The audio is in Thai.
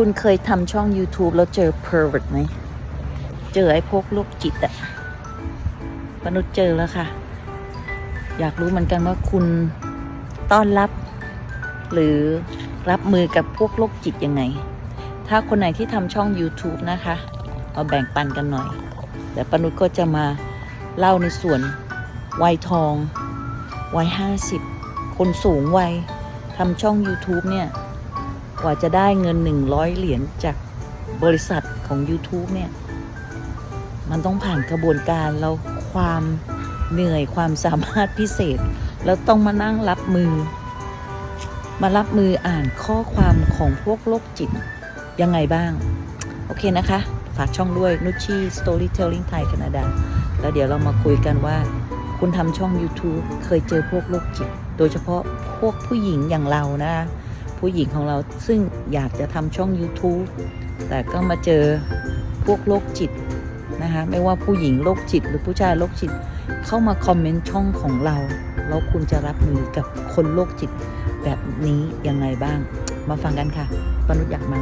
คุณเคยทำช่อง YouTube แล้วเจอ pervert ไหม เจอไอ้พวกโรคจิตอะมนุษย์เจอแล้วค่ะ อยากรู้เหมือนกันว่าคุณต้อนรับ หรือรับมือกับพวกโรคจิตยังไง ถ้าคนไหนที่ทำช่อง YouTube นะคะ มาแบ่งปันกันหน่อย แต่ปนุษย์ก็จะมาเล่าในส่วนวัยทอง วัยห้าสิบ คนสูงวัยทำช่อง YouTube เนี่ย กว่าจะได้เงิน 100 เหรียญจากบริษัทของ YouTube เนี่ย มันต้องผ่านกระบวนการแล้วความเหนื่อยความสามารถพิเศษ แล้วต้องมานั่งรับมือ มารับมืออ่านข้อความของพวกโรคจิต ยังไงบ้าง โอเคนะคะ ฝากช่องด้วยนุชชี่ Storytelling Thai Canada แล้วเดี๋ยวเรามาคุยกันว่าคุณทำช่อง YouTube เคยเจอพวกโรคจิต โดยเฉพาะพวกผู้หญิงอย่างเรานะ ผู้หญิงของเราซึ่งอยากจะทำช่อง YouTube แต่ก็มาเจอพวกโรคจิตนะคะไม่ว่าผู้หญิงโรคจิต หรือผู้ชายโรคจิต เข้ามาคอมเมนต์ช่องของเรา แล้วคุณจะรับมือกับคนโรคจิตแบบนี้ยังไงบ้าง มาฟังกันค่ะปนุษย์อยากมา